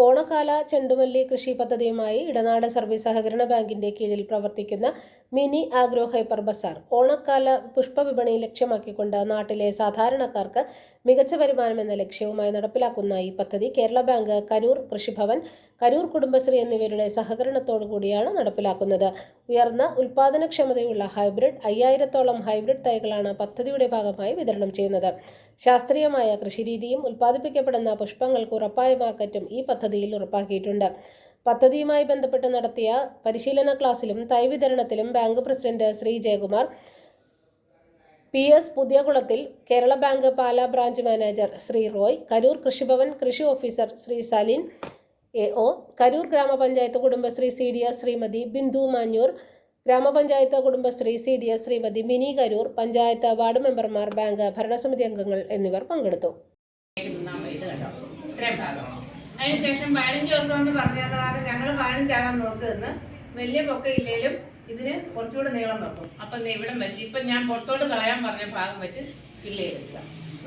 ഓണക്കാല ചെണ്ടുമല്ലി കൃഷി പദ്ധതിയുമായി ഇടനാട് സർവീസ് സഹകരണ ബാങ്കിന്റെ കീഴിൽ പ്രവർത്തിക്കുന്ന മിനി ആഗ്രോ ഹൈപ്പർ ബസാർ ഓണക്കാല പുഷ്പവിപണി ലക്ഷ്യമാക്കിക്കൊണ്ട് നാട്ടിലെ സാധാരണക്കാർക്ക് മികച്ച വരുമാനം എന്ന ലക്ഷ്യവുമായി നടപ്പിലാക്കുന്ന ഈ പദ്ധതി കേരള ബാങ്ക് കരൂർ കൃഷിഭവൻ കരൂർ കുടുംബശ്രീ എന്നിവരുടെ സഹകരണത്തോടു കൂടിയാണ് നടപ്പിലാക്കുന്നത്. ഉയർന്ന ഉൽപാദനക്ഷമതയുള്ള ഹൈബ്രിഡ് അയ്യായിരത്തോളം ഹൈബ്രിഡ് തൈകളാണ് പദ്ധതിയുടെ ഭാഗമായി വിതരണം ചെയ്യുന്നത്. ശാസ്ത്രീയമായ കൃഷിരീതിയും ഉൽപ്പാദിപ്പിക്കപ്പെടുന്ന പുഷ്പങ്ങൾക്ക് ഉറപ്പായ മാർക്കറ്റും ഈ പദ്ധതിയിൽ ഉറപ്പാക്കിയിട്ടുണ്ട്. പദ്ധതിയുമായി ബന്ധപ്പെട്ട് നടത്തിയ പരിശീലന ക്ലാസ്സിലും തൈ വിതരണത്തിലും bank president Shri Jayakumar P S പുതിയകുളത്തിൽ Kerala bank Pala branch manager Shri Roy Karoor Krishi Bhavan കൃഷി officer Shri Saleen A O Karoor grama panchayat Kudumbashree C D S Shrimati Bindu Manjoor grama panchayat Kudumbashree C D S Shrimati Mini Karoor panchayat ward മെമ്പർമാർ bank ഭരണസമിതി അംഗങ്ങൾ എന്നിവർ പങ്കെടുത്തു. അതിനുശേഷം പതിനഞ്ച് ദിവസം കൊണ്ട് പറഞ്ഞതാണ് ഞങ്ങൾ പതിനഞ്ചാകാൻ നോക്കുമെന്ന് വലിയ പൊക്കയില്ലേലും ഇതിന് കുറച്ചുകൂടെ നീളം നോക്കും അപ്പൊ ഇവിടെ വെച്ച് ഇപ്പൊ ഞാൻ പുറത്തോട്ട് കളയാൻ പറഞ്ഞ ഭാഗം വെച്ച് കിള്ളി എടുക്കുക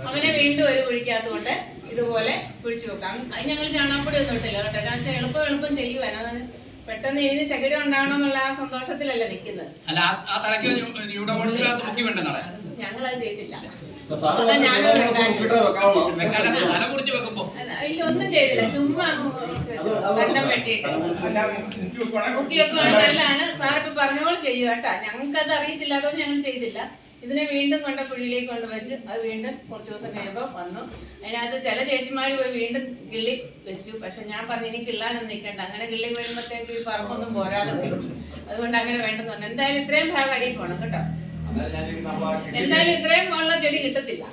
അവനെ വീണ്ടും ഒരു കുഴിക്കകത്തുകൊണ്ട് ഇതുപോലെ കുഴിച്ചു വെക്കാം. അത് ഞങ്ങൾ ചാണാപ്പൊടി ഒന്നും ഇട്ടില്ല കേട്ടോ. കാരണം വെച്ചാൽ എളുപ്പം എളുപ്പം ചെയ്യുവാൻ അത് പെട്ടെന്ന് ഇതിന് ചകിടി ഉണ്ടാവണം എന്നുള്ള ആ സന്തോഷത്തിലല്ല നിൽക്കുന്നത് അല്ല ആ- ആ തലയ്ക്ക് യൂണിവേഴ്സിറ്റി മുക്കി വേണ്ടെന്നാണ് ഞങ്ങളത് ചെയ്തില്ല അപ്പൊ സാറ് അതാ പറഞ്ഞ. വെക്കാല തല കുറിച്ച് വെക്കുമ്പോ. ഇല്ല ഒന്നും ചെയ്തില്ല. ചുമ്മാ. കണ്ടം വെട്ടിയിട്ട്. മുക്കി സാറിപ്പോ പറഞ്ഞോൾ ചെയ്യുക കേട്ടാ ഞങ്ങൾക്ക് അത് അറിയത്തില്ല അതുകൊണ്ട് ഞങ്ങൾ ചെയ്തില്ല. ഇതിനെ വീണ്ടും കൊണ്ട കുഴിയിലേക്ക് കൊണ്ട് വെച്ച് അത് വീണ്ടും കുറച്ച് ദിവസം കഴിയുമ്പോൾ വന്നു. അതിനകത്ത് ചില ചേച്ചിമാർ പോയി വീണ്ടും കിള്ളി വെച്ചു. പക്ഷെ ഞാൻ പറഞ്ഞു ഇനി കിള്ളാനൊന്നും നിൽക്കണ്ട. അങ്ങനെ കിള്ളി വീഴുമ്പത്തേക്ക് ഈ പറമ്പൊന്നും പോരാതെ വരും അതുകൊണ്ട് അങ്ങനെ വേണ്ടെന്ന് പറഞ്ഞു. എന്തായാലും ഇത്രയും ഭാഗം അടിയിൽ പോകണം കേട്ടോ. എന്തായാലും ഇത്രയും ഉള്ള ചെടി കിട്ടത്തില്ല.